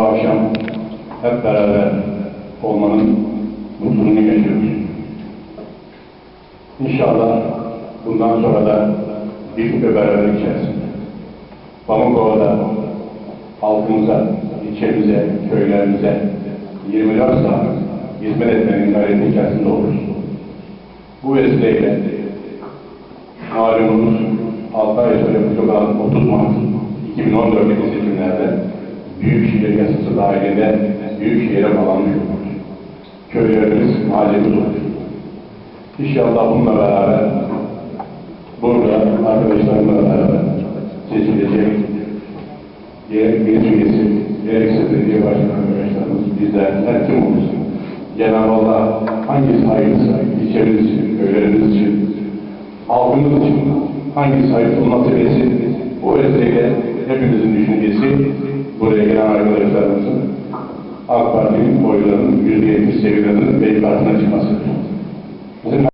Bu akşam hep beraber olmanın mutluluğunu yaşıyoruz. İnşallah bundan sonra da birlik ve beraberlik içerisinde Pamukova'da halkımıza, ilçemize, köylerimize 24 saat hizmet etmenin gayreti içerisinde oluruz. Bu vesileyle malumunuz 6 ay yapacak olan 30 Mart 2014'teki seçimlerde Büyükşehir yasası dahilinde Büyükşehir'e bağlanmış olur. Köylerimiz mahallemiz olur. İnşallah bununla beraber burada arkadaşlarımla beraber seçilecek gerek meclis üyesi, gerekse belediye başkanı arkadaşlarımız, bizler her kim olursa Cenab-ı Allah hangisi hayırlısa ilçemiz için, köylerimiz için, halkımız için hangisi hayırlı olması etsin. Arkadaşlarımızın AK Parti'nin oylarının yüzde yetmiş seviyelerinin belli altına çıkmasıdır. Bizim